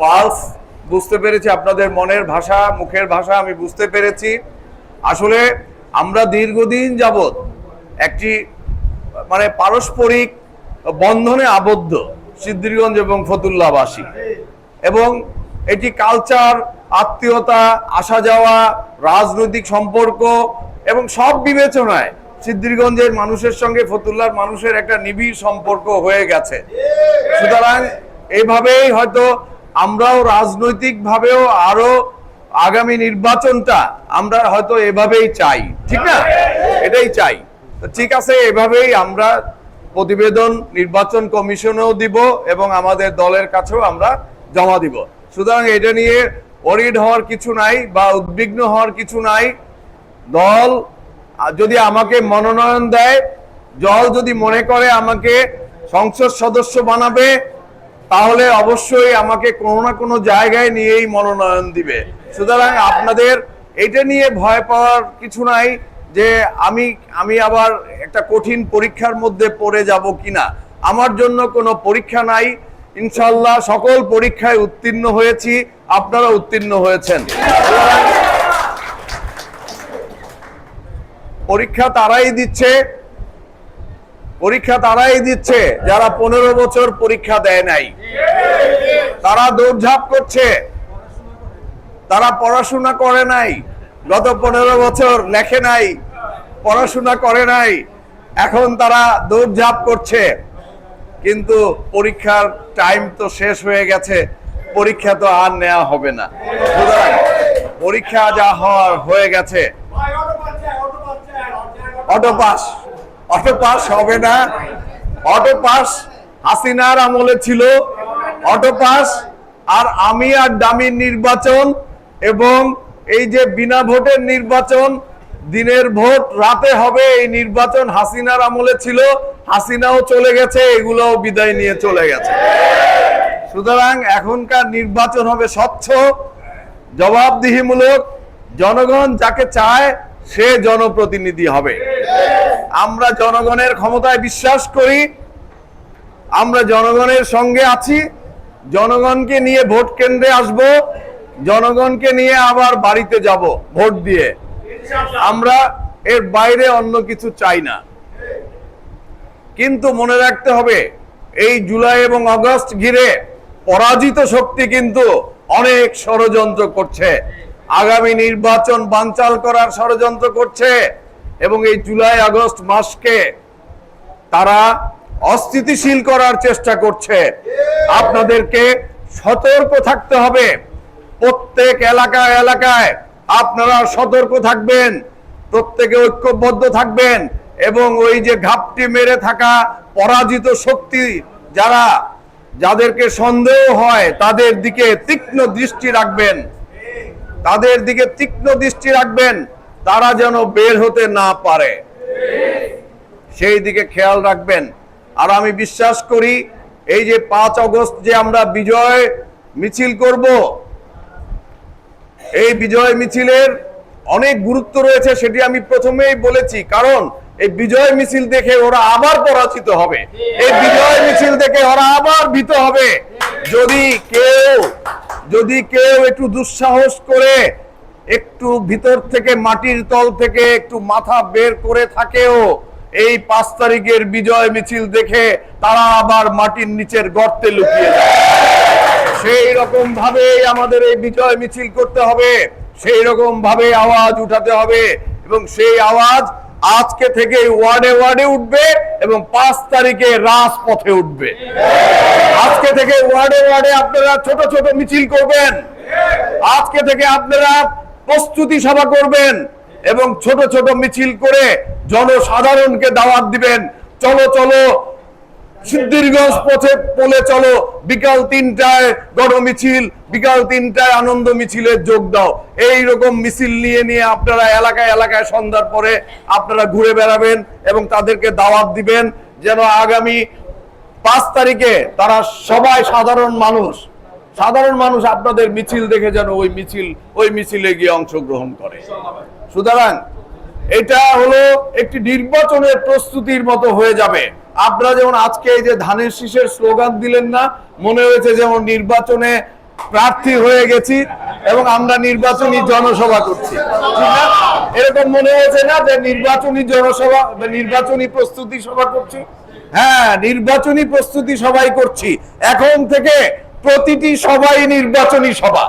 Pulse, বুঝতে পেরেছি আপনাদের মনের ভাষা, মুখের ভাষা, আমি বুঝতে পেরেছি। আসলে আমরা দীর্ঘদিন যাবৎ একটি মানে পারস্পরিক বন্ধনে আবদ্ধ সিদ্ধিরগঞ্জ এবং ফতুল্লাবাসী। এবং এটি কালচার আত্মীয়তা, আসা যাওয়া, রাজনৈতিক সম্পর্ক এবং সব বিবেচনায় সিদ্ধিরগঞ্জের মানুষের সঙ্গে ফতুল্লার মানুষের একটা নিবিড় সম্পর্ক হয়ে গেছে। সুতরাং এইভাবেই হয়তো আমরাও রাজনৈতিক ভাবেও আরও আগামী নির্বাচনটা আমরা হয়তো এভাবেই চাই, ঠিক না? এটাই চাই। ঠিক আছে, এভাবেই আমরা প্রতিবেদন নির্বাচন কমিশনেও দিব এবং আমাদের দলের কাছেও আমরা জমা দিব। সুতরাং এটা নিয়ে অরিড হওয়ার কিছু নাই বা উদ্বিগ্ন হওয়ার কিছু নাই। দল যদি আমাকে মনোনয়ন দেয়, দল যদি মনে করে আমাকে সংসদ সদস্য বানাবে তাহলে অবশ্যই আমাকে কোনো না কোনো জায়গায় নিয়েই মনোনয়ন দিবে। সুতরাং আপনাদের এটা নিয়ে ভয় পাওয়ার কিছু নাই যে আমি আমি আবার একটা কঠিন পরীক্ষার মধ্যে পড়ে যাব কিনা। আমার জন্য কোনো পরীক্ষা নাই। ইনশাল্লাহ সকল পরীক্ষায় উত্তীর্ণ হয়েছি। আপনারা উত্তীর্ণ হয়েছেন। পরীক্ষা তারাই দিচ্ছে। পরীক্ষা তারাই দিচ্ছে, যারা পনেরো বছর পরীক্ষা দেয় নাই। তারা দৌড়ঝাঁপ করছে, তারা পড়াশোনা করে নাই, গত পনেরো বছর লেখে নাই, পড়াশোনা করে নাই, এখন তারা দৌড়ঝাঁপ করছে। কিন্তু পরীক্ষার টাইম তো শেষ হয়ে গেছে, পরীক্ষা তো আর নেওয়া হবে না। পরীক্ষা যা হওয়ার হয়ে গেছে, অটো পাস অটো পাস হবে না। অটো পাস হাসিনার আমলে ছিল। অটো পাস আর আমি আর দামির নির্বাচন এবং এই যে বিনা ভোটের নির্বাচন, দিনের ভোট, রাতে হবে এই নির্বাচন হাসিনার আমলে ছিল। হাসিনাও চলে গেছে, এগুলোও বিদায় নিয়ে চলে গেছে। সুতরাং এখনকার নির্বাচন হবে স্বচ্ছ, জবাবদিহিমূলক। জনগণ যাকে চায়, সে জনপ্রতিনিধি হবে। আমরা জনগণের ক্ষমতায় বিশ্বাস করি, আমরা জনগণের সঙ্গে আছি, জনগণকে নিয়ে ভোট কেন্দ্রে আসব, জনগণকে নিয়ে আবার বাড়িতে যাব ভোট দিয়ে। আমরা এর বাইরে অন্য কিছু চাই না। কিন্তু মনে রাখতে হবে, এই জুলাই এবং আগস্ট ঘিরে পরাজিত শক্তি কিন্তু অনেক ষড়যন্ত্র করছে। আগামী নির্বাচন বানচাল করার ষড়যন্ত্র করছে। এবং এই জুলাই আগস্ট মাসকে তারা অস্থিতিশীল করার চেষ্টা করছে। আপনাদেরকে সতর্ক থাকতে হবে। প্রত্যেক এলাকায় এলাকায় আপনারা সতর্ক থাকবেন, প্রত্যেকে ঐক্যবদ্ধ থাকবেন এবং ওই যে ঘাপটি মেরে থাকা পরাজিত শক্তি যারা, যাদেরকে সন্দেহ হয়, তাদের দিকে তীক্ষ্ণ দৃষ্টি রাখবেন। তাদের দিকে তীক্ষ্ণ দৃষ্টি রাখবেন। তারা যেন বের হতে না পারে। সেই দিকে খেয়াল রাখবেন। আর আমি বিশ্বাস করি, এই যে পাঁচ অগস্ট যে আমরা বিজয় মিছিল করব, এই বিজয় মিছিলের অনেক গুরুত্ব রয়েছে, সেটি আমি প্রথমেই বলেছি। কারণ এই বিজয় মিছিল দেখে ওরা আবার পরাজিত হবে। এই বিজয় মিছিল দেখে ওরা আবার ভীত হবে। যদি কেউ যদি কেউ একটু দুঃসাহস করে একটু ভিতর থেকে মাটির তল থেকে একটু মাথা বের করে থাকেও এই পাঁচ তারিখের বিজয় মিছিল দেখে তারা আবার মাটির নিচের গর্তে লুকিয়ে সেই রকম ভাবে আমাদের এই বিজয় মিছিল করতে হবে, সেই রকম ভাবে আওয়াজ উঠাতে হবে এবং সেই আওয়াজ আজকে থেকে ওয়ার্ডে ওয়ার্ডে উঠবে এবং পাঁচ তারিখে রাজপথে উঠবে। আজকে থেকে ওয়ার্ডে ওয়ার্ডে আপনারা ছোট ছোট মিছিল করবেন। আজকে থেকে আপনারা প্রস্তুতি সভা করবেন এবং ছোট ছোট মিছিল করে জনসাধারণকে দাওয়াত দিবেন। চলো চলো, সিদ্ধিরগঞ্জ পথে পলে চলো, বিকাল তিনটায় গণমিছিল, বিকাল তিনটায় আনন্দ মিছিলে যোগ দাও। এই রকম মিছিল নিয়ে নিয়ে আপনারা এলাকায় এলাকায় সন্ধ্যার পরে আপনারা ঘুরে বেড়াবেন এবং তাদেরকে দাওয়াত দিবেন, যেন আগামী পাঁচ তারিখে তারা সবাই সাধারণ মানুষ। সাধারণ মানুষ আপনাদের মিছিল দেখে যেন ওই মিছিল, ওই মিছিলে গিয়ে অংশগ্রহণ করে। সুতরাং এটা হলো একটি নির্বাচনের প্রস্তুতির মতো হয়ে যাবে। আপনারা যেমন আজকে এই যে ধানের শীষের স্লোগান দিলেন না, মনে হয়েছে যেমন নির্বাচনে প্রার্থী হয়ে গেছি এবং আমরা নির্বাচনী জনসভা করছি। এরকম মনে হয়েছে না যে নির্বাচনী জনসভা নির্বাচনী প্রস্তুতি সভা করছি? হ্যাঁ নির্বাচনী প্রস্তুতি সবাই করছি। এখন থেকে প্রতিটি সভাই নির্বাচনী সভা।